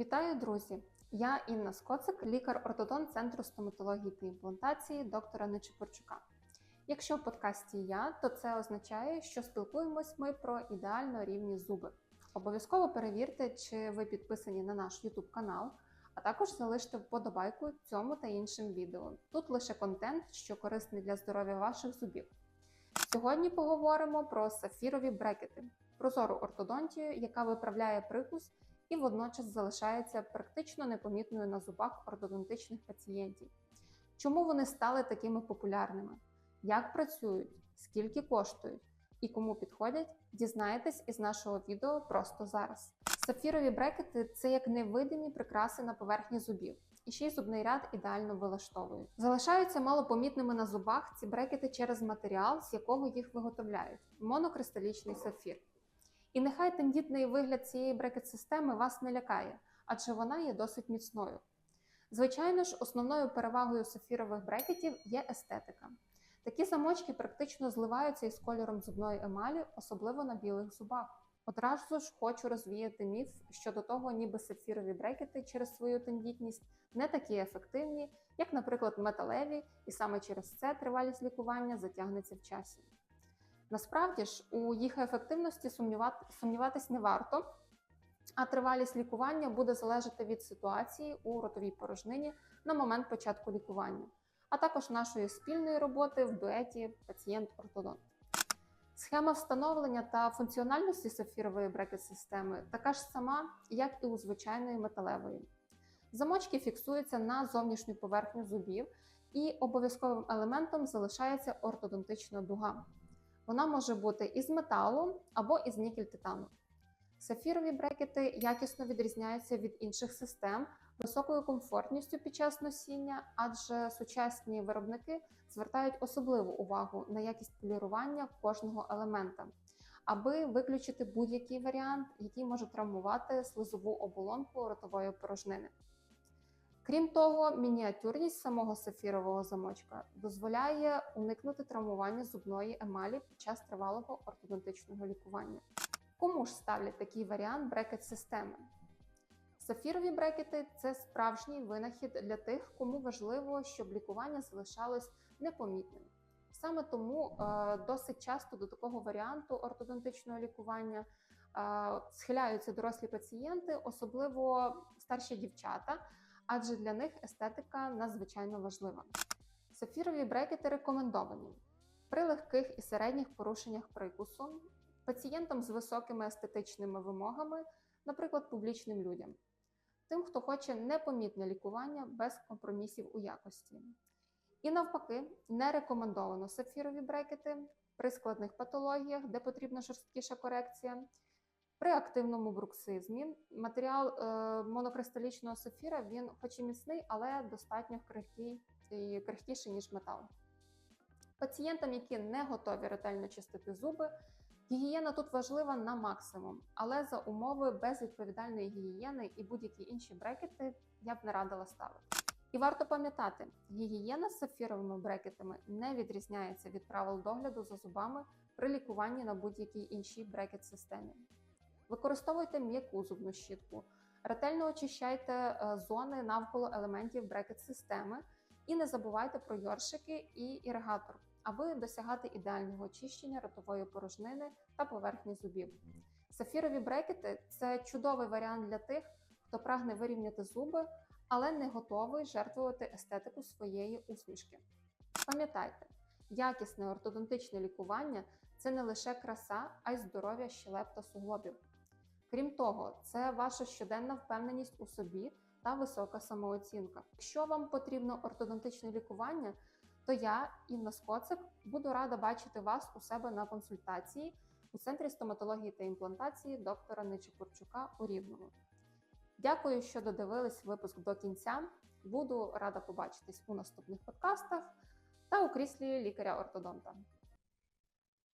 Вітаю, друзі! Я Інна Скоцик, лікар-ортодонт Центру стоматології та імплантації доктора Нечипорчука. Якщо в подкасті я, то це означає, що спілкуємось ми про ідеально рівні зуби. Обов'язково перевірте, чи ви підписані на наш YouTube канал, а також залиште вподобайку цьому та іншим відео. Тут лише контент, що корисний для здоров'я ваших зубів. Сьогодні поговоримо про сафірові брекети, прозору ортодонтію, яка виправляє прикус і водночас залишається практично непомітною на зубах ортодонтичних пацієнтів. Чому вони стали такими популярними? Як працюють, скільки коштують і кому підходять, дізнаєтесь із нашого відео просто зараз. Сапфірові брекети це як невидимі прикраси на поверхні зубів. І ще й зубний ряд ідеально вилаштовують. Залишаються малопомітними на зубах ці брекети через матеріал, з якого їх виготовляють монокристалічний сапфір. І нехай тендітний вигляд цієї брекет-системи вас не лякає, адже вона є досить міцною. Звичайно ж, основною перевагою сафірових брекетів є естетика. Такі замочки практично зливаються із кольором зубної емалі, особливо на білих зубах. Одразу ж хочу розвіяти міф щодо того, ніби сапфірові брекети через свою тендітність не такі ефективні, як, наприклад, металеві, і саме через це тривалість лікування затягнеться в часі. Насправді ж, у їх ефективності сумнівати, сумніватись не варто, а тривалість лікування буде залежати від ситуації у ротовій порожнині на момент початку лікування, а також нашої спільної роботи в дуеті пацієнт-ортодонт. Схема встановлення та функціональності сапфірової брекет-системи така ж сама, як і у звичайної металевої. Замочки фіксуються на зовнішню поверхню зубів, і обов'язковим елементом залишається ортодонтична дуга. Вона може бути із металу або із нікель-титану. Сафірові брекети якісно відрізняються від інших систем високою комфортністю під час носіння, адже сучасні виробники звертають особливу увагу на якість полірування кожного елемента, аби виключити будь-який варіант, який може травмувати слизову оболонку ротової порожнини. Крім того, мініатюрність самого сафірового замочка дозволяє уникнути травмування зубної емалі під час тривалого ортодонтичного лікування. Кому ж ставлять такий варіант брекет-системи? Сафірові брекети це справжній винахід для тих, кому важливо, щоб лікування залишалось непомітним. Саме тому е, досить часто до такого варіанту ортодонтичного лікування е, схиляються дорослі пацієнти, особливо старші дівчата адже для них естетика надзвичайно важлива. Сафірові брекети рекомендовані при легких і середніх порушеннях прикусу, пацієнтам з високими естетичними вимогами, наприклад, публічним людям, тим, хто хоче непомітне лікування без компромісів у якості. І навпаки, не рекомендовано сапфірові брекети при складних патологіях, де потрібна жорсткіша корекція. При активному бруксизмі матеріал е, монокристалічного сафіра він, хоч і міцний, але достатньо крихкий і крихкіший, ніж метал. Пацієнтам, які не готові ретельно чистити зуби, гігієна тут важлива на максимум, але за умови безвідповідальної гігієни і будь-які інші брекети я б не радила ставити. І варто пам'ятати, гігієна з сапфіровими брекетами не відрізняється від правил догляду за зубами при лікуванні на будь-якій іншій брекет-системі. Використовуйте м'яку зубну щітку, ретельно очищайте е, зони навколо елементів брекет-системи і не забувайте про йоршики і іригатор, аби досягати ідеального очищення ротової порожнини та поверхні зубів. Сафірові брекети це чудовий варіант для тих, хто прагне вирівняти зуби, але не готовий жертвувати естетику своєї усмішки. Пам'ятайте, якісне ортодонтичне лікування це не лише краса, а й здоров'я щелеп та суглобів. Крім того, це ваша щоденна впевненість у собі та висока самооцінка. Якщо вам потрібно ортодонтичне лікування, то я, Інна Скоцик, буду рада бачити вас у себе на консультації у центрі стоматології та імплантації доктора Нечепурчука у Рівному. Дякую, що додивились випуск до кінця. Буду рада побачитись у наступних подкастах та у кріслі лікаря-ортодонта.